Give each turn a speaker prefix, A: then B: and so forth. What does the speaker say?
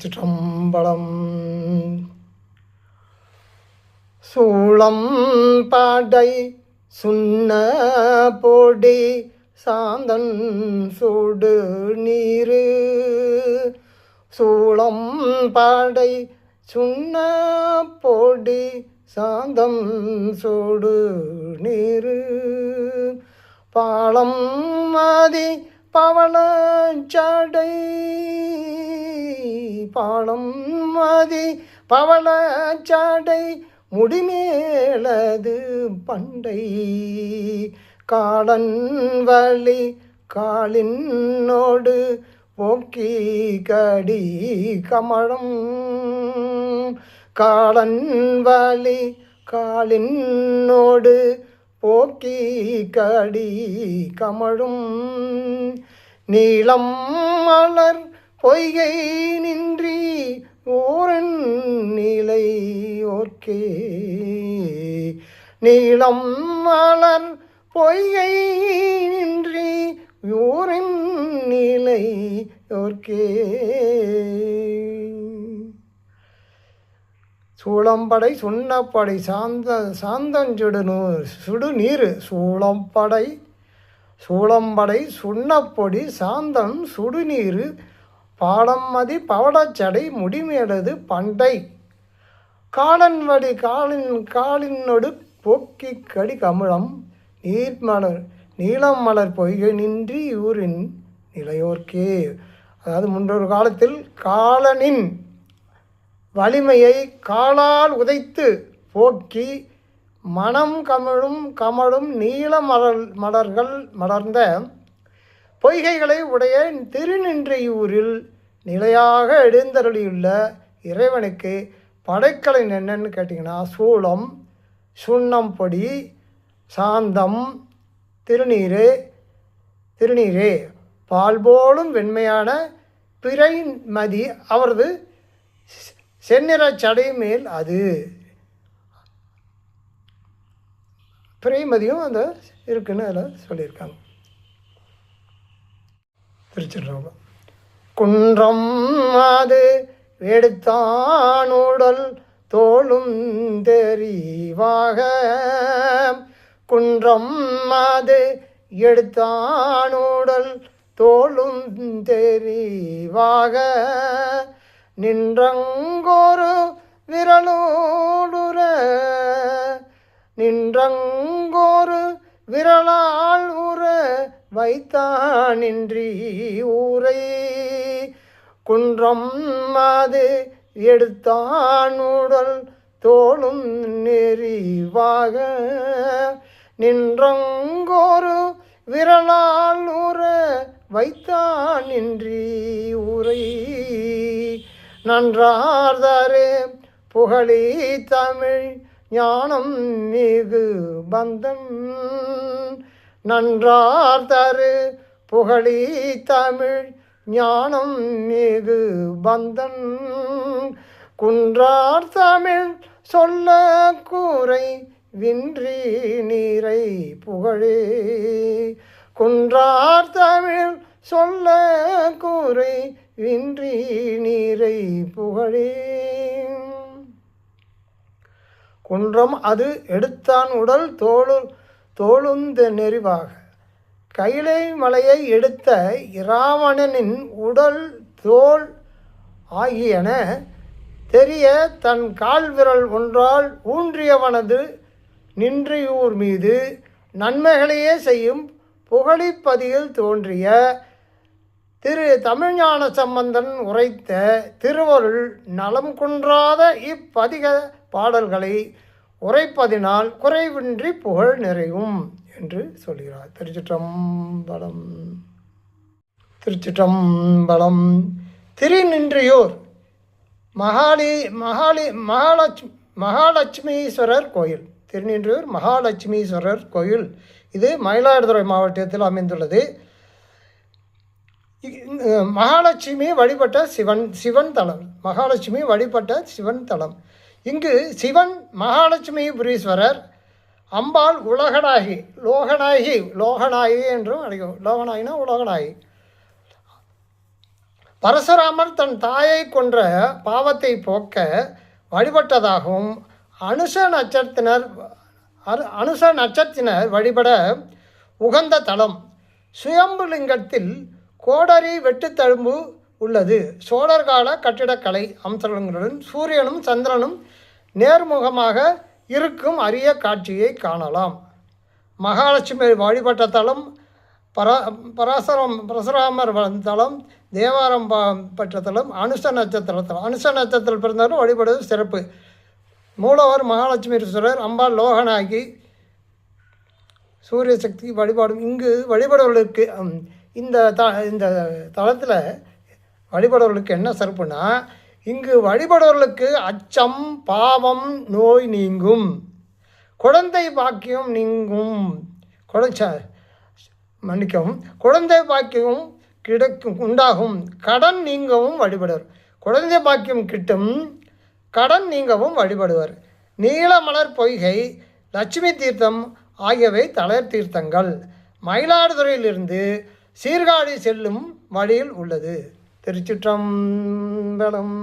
A: திருச்சிற்றம்பலம். சூளம் பாடை சுண்ண பொடி சாந்தன் சூடு நீரு. சூளம் பாடை சுண்ண பொடி சாந்தம் சூடு நீரு. பாலம் பவள பவளச்சடை பாலம் மாதி பவளச்சாடை முடிமேலது பண்டை. காலன் வழி காலினோடு போக்கி கடி கமலம். காலன் வழி காலினோடு போக்கி கடி கமழும் நீளம் மலர் பொய்கை நின்றி ஓரன் நிலை ஓர்க்கே. நீளம் மலர் பொய்கை நின்றி ஓரின் நிலை ஓர்க்கே. சூளம்படை சுண்ணப்படை சாந்த சாந்தஞ்சுடு சுடுநீர் சுடு நீர். சூளம்படை சூளம்படை சுண்ணப்பொடி சாந்தம் சுடுநீர் பாலம் மதி பவடச்சடை முடிமேலது பண்டை. காலன் வடி காலின் காலினொடு போக்கி கடி கமிழம் நீர்மலர் நீளம் மலர் பொய்கை நின்றி ஊரின் நிலையோர்க்கே. அதாவது முன்னொரு காலத்தில் காலனின் வலிமையை காலால் உதைத்து போக்கி மனம் கமழும் கமழும் நீல மலர் மலர்கள் மலர்ந்த பொய்கைகளை உடைய திருநின்றையூரில் நிலையாக எழுந்தருளியுள்ள இறைவனுக்கு படைக்கலை என்னன்னு கேட்டிங்கன்னா சூளம் சுண்ணம்பொடி சாந்தம் திருநீரு திருநீரே. பால் போலும் வெண்மையான பிறை மதி அவரது செந்நிற சடை மேல் அது. பிறைமதியும் அந்த இருக்குன்னு அதில் சொல்லியிருக்காங்க. திருச்சிற்றம்பலம் குன்றம் அது எடுத்தானுடல் தோளும் தெரிவாக. குன்றம் அது எடுத்தானுடல் தோளும் தெரிவாக. நின்றங்கொரு விரலோடுற. நின்றங்கொரு விரலால் உற. வைத்தானின்றி ஊரை. குன்றம் மாது எடுத்தான் உடல் தோளும் நெறிவாக. நின்றங்கோரு விரலால் ஊற வைத்தானின்றி ஊரை. நன்றார்தாரே புகழி தமிழ் ஞானம் மிகு பந்தம். நன்றார் தரு புகழி தமிழ் ஞானம் மிகு பந்தன். குன்றார் தமிழ் சொல்ல கூரை வின்றி நீரை புகழே. குன்றார் தமிழ் சொல்ல கூரை வின்றி நீரை புகழே. குன்றம் அது எடுத்தான் உடல் தோளுள் தோளுந்த நெறிவாக. கைலை மலையை எடுத்த இராவணனின் உடல் தோல் ஆகியன தெரிய தன் கால் விரல் ஒன்றால் ஊன்றியவனது நின்றியூர் மீது நன்மைகளையே செய்யும் புகழிப்பதியில் தோன்றிய திரு தமிழ்ஞான சம்பந்தன் உரைத்த திருவருள் நலம் குன்றாத இப்பதிக பாடல்களை உரைப்பதினால் குறைவின்றி புகழ் நிறையும் என்று சொல்கிறார். திருச்சிற்றம்பலம் திருச்சிற்றம்பலம். திருநின்றியூர் மகாலி மகாலி மகாலட்சுமி மகாலட்சுமீஸ்வரர் கோயில். திருநின்றியூர் மகாலட்சுமீஸ்வரர் கோயில். இது மயிலாடுதுறை மாவட்டத்தில் அமைந்துள்ளது. மகாலட்சுமி வழிபட்ட சிவன் சிவன் தலம். மகாலட்சுமி வழிபட்ட சிவன் தலம். இங்கு சிவன் மகாலட்சுமி புரீஸ்வரர் அம்பாள் உலகநாயகி லோகநாயகி லோகநாயகி என்றும் அழைக்கும் லோகநாயகினா உலகநாயகி. பரசுராமர் தன் தாயை கொன்ற பாவத்தை போக்க வழிபட்டதாகவும் அனுச நட்சத்தினர் அரு அனுஷ நட்சத்தினர் வழிபட உகந்த தலம். சுயம்புலிங்கத்தில் கோடரி வெட்டுத்தழும்பு உள்ளது. சோழர் கால கட்டிடக்கலை அம்சங்களுடன் சூரியனும் சந்திரனும் நேர்முகமாக இருக்கும் அரிய காட்சியை காணலாம். மகாலட்சுமி வழிபட்ட தலம் பரா பராசரம் பரசுராமர் வ- தலம் தேவாரம் பெற்ற தலம் அனுஷ நட்சத்திர தலம். அனுஷ நட்சத்திரம் பிறந்தவரும் வழிபடுவது சிறப்பு. மூலவர் மகாலட்சுமீஸ்வரர் அம்பாள் லோகநாயகி சூரிய சக்தி வழிபாடும் இங்கு வழிபடுவர்களுக்கு இந்த த இந்த தளத்தில் வழிபடுவர்களுக்கு என்ன சிறப்புனா இங்கு வழிபடுவர்களுக்கு அச்சம் பாவம் நோய் நீங்கும். குழந்தை பாக்கியம் நீங்கும். குழச்ச மன்னிக்கவும் குழந்தை பாக்கியம் கிடைக்கும் உண்டாகும். கடன் நீங்கவும் வழிபடுவர். குழந்தை பாக்கியம் கிட்டும் கடன் நீங்கவும் வழிபடுவர். நீலமலர் பொய்கை லட்சுமி தீர்த்தம் ஆகியவை தலர் தீர்த்தங்கள். மயிலாடுதுறையிலிருந்து சீர்காழி செல்லும் வழியில் உள்ளது. திருச்சிற்றம்பலம்.